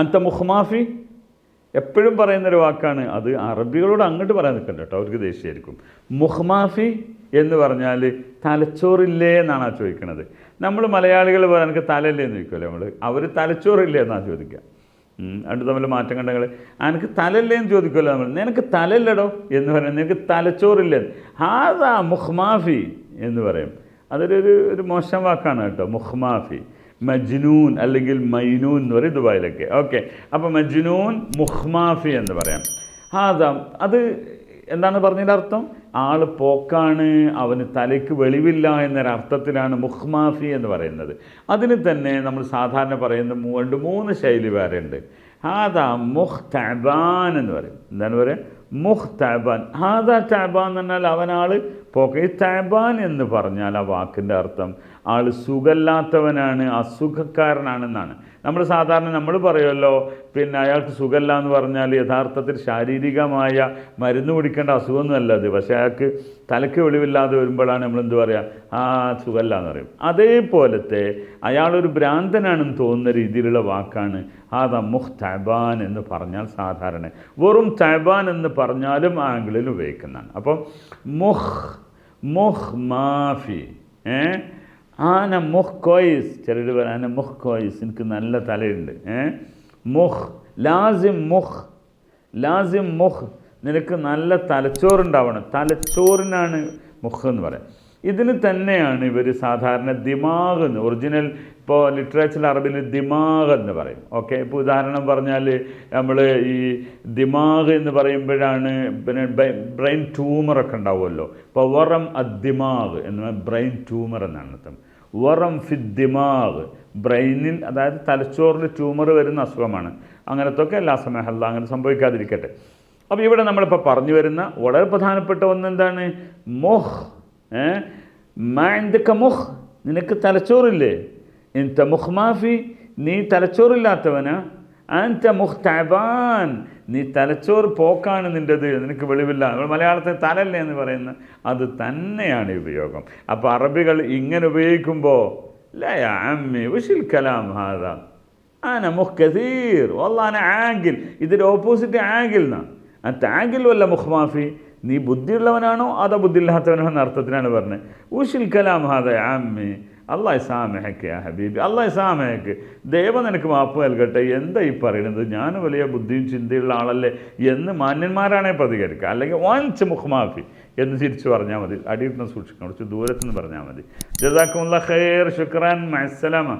അന്ത മുഹ്മാഫി എപ്പോഴും പറയുന്നൊരു വാക്കാണ് അത് അറബികളോട് അങ്ങോട്ട് പറയാൻ നിൽക്കണ്ട കേട്ടോ അവർക്ക് ദേഷ്യമായിരിക്കും മുഹ്മാഫി എന്ന് പറഞ്ഞാൽ തലച്ചോറില്ലേ എന്നാണ് ആ ചോദിക്കുന്നത് നമ്മൾ മലയാളികൾ പറയാൻ എനിക്ക് തലയില്ലേ എന്ന് ചോദിക്കുമല്ലോ നമ്മൾ. അവർ തലച്ചോറില്ലേ എന്നാണ് ചോദിക്കുക. രണ്ട് തമ്മിൽ മാറ്റം കണ്ടങ്ങൾ എനിക്ക് തലല്ലേ എന്ന് ചോദിക്കുമല്ലോ നമ്മൾ. നിനക്ക് തലല്ലടോ എന്ന് പറയാം. നിനക്ക് തലച്ചോറില്ലേ ഹാദാ മുഹ്മാഫി എന്ന് പറയും. അതൊരു ഒരു മോശം വാക്കാണ് കേട്ടോ മുഹ്മാഫി മജ്നൂൻ അല്ലെങ്കിൽ മൈനൂൻ എന്ന് പറയും ദുബായിലൊക്കെ. ഓക്കെ. അപ്പോൾ മജ്നൂൻ മുഹ്മാഫി എന്ന് പറയാം. ഹാദാ അത് എന്താണ് പറഞ്ഞതിന്റെ അർത്ഥം? ആൾ പോക്കാണ് അവന് തലയ്ക്ക് വെളിവില്ല എന്നൊരർത്ഥത്തിലാണ് മുഹ്മാഫി എന്ന് പറയുന്നത്. അതിന് തന്നെ നമ്മൾ സാധാരണ പറയുന്ന രണ്ട് മൂന്ന് ശൈലി വേറെ ഉണ്ട് ഹാദാ മുഹ് തബാൻ എന്ന് പറയും. എന്താണ് പറയുക മുഹ് തബാൻ ഹാദാ തബാൻ എന്ന് പറഞ്ഞാൽ അവനാൾ പോക്ക. ഈ തബാൻ എന്ന് പറഞ്ഞാൽ ആ വാക്കിന്റെ അർത്ഥം ആൾ സുഖമില്ലാത്തവനാണ് അസുഖക്കാരനാണെന്നാണ്. നമ്മൾ സാധാരണ നമ്മൾ പറയുമല്ലോ പിന്നെ അയാൾക്ക് സുഖമില്ല എന്ന് പറഞ്ഞാൽ യഥാർത്ഥത്തിൽ ശാരീരികമായ മരുന്ന് കുടിക്കേണ്ട അസുഖമൊന്നുമല്ല അത്. പക്ഷേ അയാൾക്ക് തലയ്ക്ക് വെളിവില്ലാതെ വരുമ്പോഴാണ് നമ്മൾ എന്ത് പറയുക ആ സുഖമില്ല എന്ന് പറയും. അതേപോലത്തെ അയാളൊരു ഭ്രാന്തനാണെന്ന് തോന്നുന്ന രീതിയിലുള്ള വാക്കാണ് ആ മുഹ് തബാൻ എന്ന് പറഞ്ഞാൽ സാധാരണ. വെറും തബാൻ എന്ന് പറഞ്ഞാലും ആംഗിളിൽ ഉപയോഗിക്കുന്നതാണ്. അപ്പം മുഹ് മുഹ് മാഫി ഏ? ആന മുഹ് കോയിസ്. ചിലർ പറയാം ആന മുഹ് കോയിസ്. എനിക്ക് നല്ല തലയുണ്ട്. മുഹ്. ലാസിം മുഹ്. ലാസിം മുഹ്. നിനക്ക് നല്ല തലച്ചോറുണ്ടാവണം. തലച്ചോറിനാണ് മുഹ് എന്ന് പറയാം. ഇതിന് തന്നെയാണ് ഇവർ സാധാരണ ദിമാഗ് എന്ന് ഒറിജിനൽ ഇപ്പോൾ ലിറ്ററേച്ചർ അറബിൽ ദിമാഗ് എന്ന് പറയും. ഓക്കെ ഇപ്പോൾ ഉദാഹരണം പറഞ്ഞാൽ നമ്മൾ ഈ ദിമാഗ് എന്ന് പറയുമ്പോഴാണ് പിന്നെ ബ്രെയിൻ ട്യൂമറൊക്കെ ഉണ്ടാവുമല്ലോ. ഇപ്പോൾ വറം അദ്ദിമാഗ് എന്ന് ബ്രെയിൻ ട്യൂമർ എന്നാണ് അർത്ഥം. വറം ഫി ദിമാഗ് ബ്രെയിനിൽ അതായത് തലച്ചോറിൽ ട്യൂമർ വരുന്ന അസുഖമാണ്. അങ്ങനത്തൊക്കെ എല്ലാ സമയമല്ല അങ്ങനെ സംഭവിക്കാതിരിക്കട്ടെ. അപ്പോൾ ഇവിടെ നമ്മളിപ്പോൾ പറഞ്ഞു വരുന്ന വളരെ പ്രധാനപ്പെട്ട ഒന്ന് എന്താണ്? മൊഹ് മാൻഡക്ക മുഹ് നിനക്ക് തലച്ചോറില്ലേ? എന്ത മുഖ് മാഫി നീ തലച്ചോറില്ലാത്തവനാ? അൻത മുഹ്തബാൻ നീ തലച്ചോറ് പോക്കാണ് നിന്റെത് നിനക്ക് വെളിവില്ല. നമ്മൾ മലയാളത്തിൽ തലല്ലേ എന്ന് പറയുന്ന അത് തന്നെയാണ് ഉപയോഗം. അപ്പോൾ അറബികൾ ഇങ്ങനെ ഉപയോഗിക്കുമ്പോൾ കലാം ഹാദ? ആന മുഹ് കസീർ വല്ലാന ആംഗിൽ. ഇതിന്റെ ഓപ്പോസിറ്റ് ആങ്കിൽ എന്നാണ് അത്ത ആംഗിൽ വല്ല മുഹ്മാഫി നീ ബുദ്ധിയുള്ളവനാണോ അതോ ബുദ്ധിയില്ലാത്തവനോ എന്ന അർത്ഥത്തിനാണ് പറഞ്ഞത്. ഉഷിൽ കലാം ഹാദ ആമ്മി അള്ളാഹ് സാമഹക്ക് ആ ഹബീബി. അള്ളാഹ് സാമഹക്ക്. ദൈവം നിനക്ക് മാപ്പ് നൽകട്ടെ. എന്താ ഈ പറയുന്നത്? ഞാൻ വലിയ ബുദ്ധിയും ചിന്തയുള്ള ആളല്ലേ എന്ന് മാന്യന്മാരാണേ പ്രതികരിക്കുക. അല്ലെങ്കിൽ വാങ്ങിച്ച് മുഹ്മാഫി എന്ന് തിരിച്ചു പറഞ്ഞാൽ മതി. അടിയിട്ട് സൂക്ഷിക്കണം. കുറച്ച് ദൂരത്തുനിന്ന് പറഞ്ഞാൽ മതി. ജസാക്കുമുള്ള ഖൈർ. ശുക്രാൻ. മഅസ്സലാമ